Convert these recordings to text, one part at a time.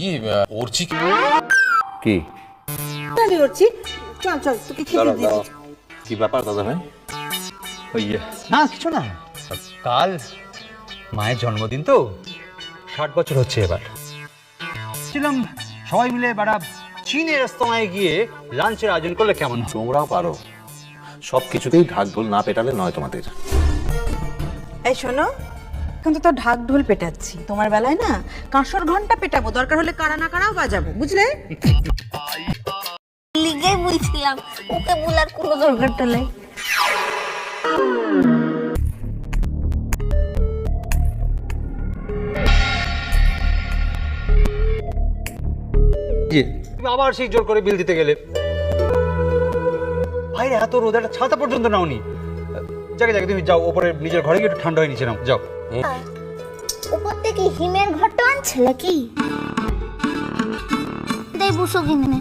ইয়ে কি? আমি করছি চল চল তোকে খেতে দিই কি ব্যাপার দাদা ভাই? ওই না কিছু না। কাল মায়ের জন্মদিন তো। ষাট বছর হচ্ছে এবার। ছিলাম সবাই মিলে বাড়া চীনের রেস্তোরাঁয় গিয়ে লাঞ্চের আয়োজন করলে কেমন? তোমরাও পারো। সব কিছুতেই ঢাক ঢোল না পেটালে নয় তোমাদের। এই শোনো এখন তো ঢাক ঢোল পেটাচ্ছি। তোমার বেলায় না কাঁসর ঘণ্টা পেটাবো দরকার হলে কারা না কারাও বাজাবো বুঝলে? লিগে বলছিলাম ওকে বলার কোনো দরকারটা নেই। তুমি আবার সেই জোর করে বিল দিতে গেলে। ভাই এত রোদ একটা ছাতা পর্যন্ত নাওনি। যাকে যাকে তুমি যাও ওপরে নিজের ঘরে গিয়ে একটু ঠান্ডা হয়ে নিচে নাও যাও। উপর থেকে হিমের ঘরটা আনছে নাকি? দেই বুসো কিনে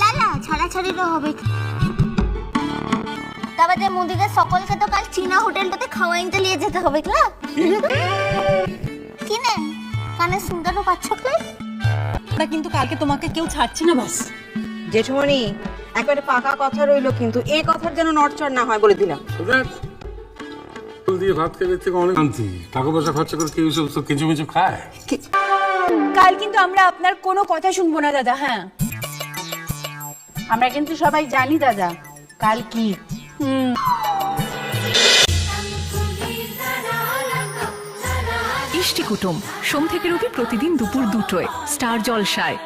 লালা ছাড়াছাড়িরও হবে। তারপর মুদিদের সকলকে তো কাল চীনা হোটেলটাতে খাওয়াইতে নিয়ে যেতে হবে ক্লা কিনে কানে শুনতে পাচ্ছ কি? আমরা কিন্তু কালকে তোমাকে কেউ ছাড়ছে না বাস। জেঠুমণি একবারে পাকা কথা রইল কিন্তু এই কথার যেন নড়চড় না হয় বলে দিলাম। দিয়ে ভাত খেলে থেকে অনেক শান্তি। টাকা পয়সা খরচা করে কেউ সব তো কিছু কিছু খায় কাল কিন্তু আমরা আপনার কোনো কথা শুনব না দাদা হ্যাঁ? আমরা কিন্তু সবাই জানি দাদা কাল কি। ইষ্টি কুটুম সোম থেকে রবি প্রতিদিন দুপুর দুটোয় স্টার জলসায়।